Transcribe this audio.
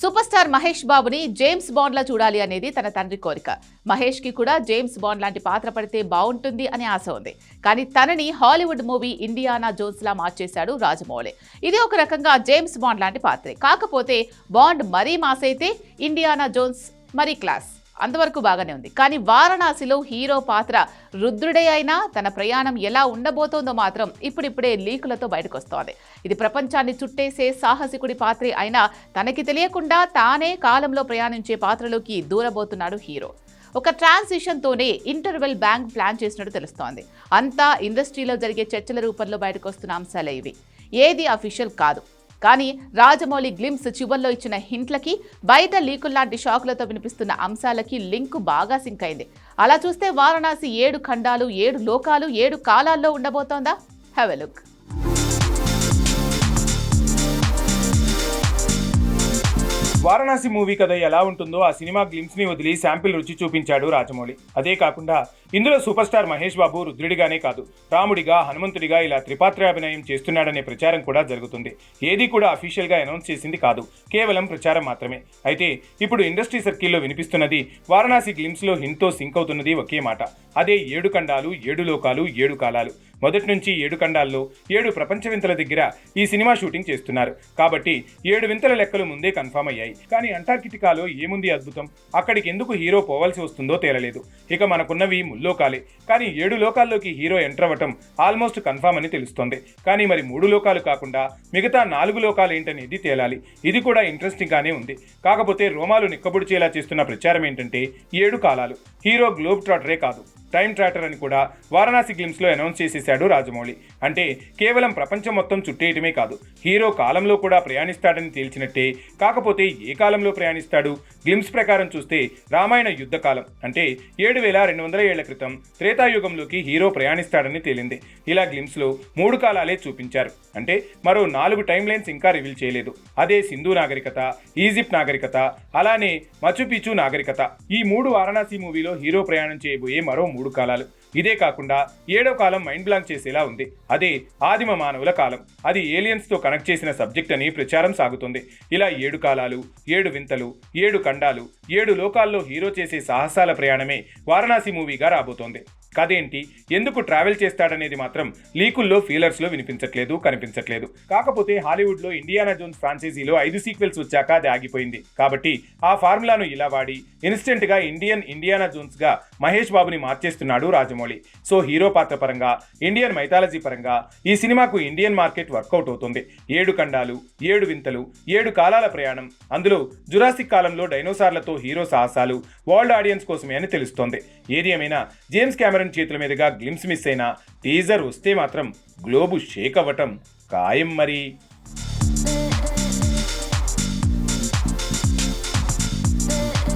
Super star Mahesh బాబుని James బాండ్లా చూడాలి అనేది తన తండ్రి కోరిక. మహేష్కి కూడా జేమ్స్ బాండ్ లాంటి పాత్ర పడితే బాగుంటుంది అనే ఆశ ఉంది. కానీ తనని హాలీవుడ్ మూవీ ఇండియానా జోన్స్లా మార్చేశాడు రాజమౌళి. ఇది ఒక రకంగా జేమ్స్ బాండ్ లాంటి పాత్రే. కాకపోతే బాండ్ మరీ మాస్ అయితే ఇండియానా జోన్స్ మరీ క్లాస్. అంతవరకు బాగానే ఉంది. కానీ వారణాసిలో హీరో పాత్ర రుద్రుడే అయినా తన ప్రయాణం ఎలా ఉండబోతోందో మాత్రం ఇప్పుడిప్పుడే లీకులతో బయటకు వస్తోంది ఇది ప్రపంచాన్ని చుట్టేసే సాహసికుడి పాత్రే అయినా తనకి తెలియకుండా తానే కాలంలో ప్రయాణించే పాత్రలోకి దూరబోతున్నాడు హీరో. ఒక ట్రాన్సిషన్తోనే ఇంటర్వెల్ బ్యాంక్ ప్లాన్ చేసినట్టు తెలుస్తోంది. అంతా ఇండస్ట్రీలో జరిగే చర్చల రూపంలో బయటకు వస్తున్న అంశాలే ఇవి. ఏది అఫీషియల్ కాదు. కానీ రాజమౌళి గ్లిమ్స్ చివర్లో ఇచ్చిన హింట్లకి బయట లీకుల్లాంటి షాకులతో వినిపిస్తున్న అంశాలకి లింక్ బాగా సింక్ అయింది. అలా చూస్తే వారణాసి ఏడు ఖండాలు ఏడు లోకాలు ఏడు కాలాల్లో ఉండబోతోందా? Have a look Varanasi movie కథ ఎలా ఉంటుందో ఆ సినిమా గ్లిమ్స్ని వదిలి శాంపిల్ రుచి చూపించాడు రాజమౌళి. అదే కాకుండా ఇందులో సూపర్ స్టార్ మహేష్ బాబు రుద్రుడిగానే కాదు రాముడిగా హనుమంతుడిగా ఇలా త్రిపాత్రాభినయం చేస్తున్నాడనే ప్రచారం కూడా జరుగుతుంది. ఏది కూడా అఫీషియల్గా అనౌన్స్ చేసింది కాదు కేవలం ప్రచారం మాత్రమే. అయితే ఇప్పుడు ఇండస్ట్రీ సర్కిల్లో వినిపిస్తున్నది వారణాసి గ్లిమ్స్లో హింట్తో సింక్ అవుతున్నది ఒకే మాట. అదే ఏడు ఖండాలు ఏడు లోకాలు ఏడు కాలాలు. మొదటి నుంచి ఏడు ఖండాల్లో ఏడు ప్రపంచ వింతల దగ్గర ఈ సినిమా షూటింగ్ చేస్తున్నారు. కాబట్టి ఏడు వింతల లెక్కలు ముందే కన్ఫామ్ అయ్యాయి. కానీ అంటార్కిటికాలో ఏముంది అద్భుతం? అక్కడికి ఎందుకు హీరో పోవాల్సి వస్తుందో తేలలేదు. ఇక మనకున్నవి ముల్లోకాలే. కానీ ఏడు లోకాల్లోకి హీరో ఎంటర్ అవ్వటం ఆల్మోస్ట్ కన్ఫామ్ అని తెలుస్తోంది. కానీ మరి మూడు లోకాలు కాకుండా మిగతా నాలుగు లోకాలు ఏంటనేది తేలాలి. ఇది కూడా ఇంట్రెస్టింగ్ గానే ఉంది. కాకపోతే రోమాలు నిక్కబుడిచేలా చేస్తున్న ప్రచారం ఏంటంటే ఏడు కాలాలు. హీరో గ్లోబ్ ట్రాటరే కాదు. టైం ట్రాటర్ అని కూడా వారణాసి గ్లిమ్స్లో అనౌన్స్ చేసేశాడు రాజమౌళి. అంటే కేవలం ప్రపంచం మొత్తం చుట్టేయటమే కాదు హీరో కాలంలో కూడా ప్రయాణిస్తాడని తేల్చినట్టే కాకపోతే ఏ కాలంలో ప్రయాణిస్తాడు? గ్లిమ్స్ ప్రకారం చూస్తే రామాయణ యుద్ధ కాలం అంటే ఏడు వేల రెండు వందల ఏళ్ళ క్రితం త్రేతాయుగంలోకి హీరో ప్రయాణిస్తాడని తేలింది. ఇలా గ్లిమ్స్లో మూడు కాలాలే చూపించారు అంటే మరో నాలుగు టైం లైన్స్ ఇంకా రివీల్ చేయలేదు. అదే సింధు నాగరికత ఈజిప్ట్ నాగరికత అలానే మచుపిచు నాగరికత. ఈ మూడు వారణాసి మూవీలో హీరో ప్రయాణం చేయబోయే మరో మూడు కాలాలు. ఇదే కాకుండా ఏడో కాలం మైండ్ బ్లాంక్ చేసేలా ఉంది. అదే ఆదిమ మానవుల కాలం. అది ఏలియన్స్తో కనెక్ట్ చేసిన సబ్జెక్ట్ అని ప్రచారం సాగుతుంది. ఇలా ఏడు కాలాలు ఏడు వింతలు ఏడు ఖండాలు ఏడు లోకాల్లో హీరో చేసే సాహసాల ప్రయాణమే వారణాసి మూవీగా రాబోతోంది. కథేంటి? ఎందుకు ట్రావెల్ చేస్తాడనేది మాత్రం లీకుల్లో ఫీలర్స్లో వినిపించట్లేదు కనిపించట్లేదు. కాకపోతే హాలీవుడ్లో ఇండియానా జోన్స్ ఫ్రాంచైజీలో ఐదు సీక్వెల్స్ వచ్చాక అది ఆగిపోయింది. కాబట్టి ఆ ఫార్ములాను ఇలా వాడి ఇన్స్టెంట్గా ఇండియన్ ఇండియానా జోన్స్గా మహేష్ బాబుని మార్చేస్తున్నాడు రాజమౌళి. సో హీరో పాత్ర పరంగా ఇండియన్ మైథాలజీ పరంగా ఈ సినిమాకు ఇండియన్ మార్కెట్ వర్కౌట్ అవుతుంది. ఏడు ఖండాలు ఏడు వింతలు ఏడు కాలాల ప్రయాణం. అందులో జురాసిక్ కాలంలో డైనోసార్లతో హీరో సాహసాలు వరల్డ్ ఆడియన్స్ కోసమే అని తెలుస్తోంది. ఏది ఏమైనా జేమ్స్ కెమెరన్ చేతుల మీదుగా గ్లిమ్స్ మిస్ అయినా టీజర్ వస్తే మాత్రం గ్లోబు షేక్ అవ్వటం ఖాయం మరి.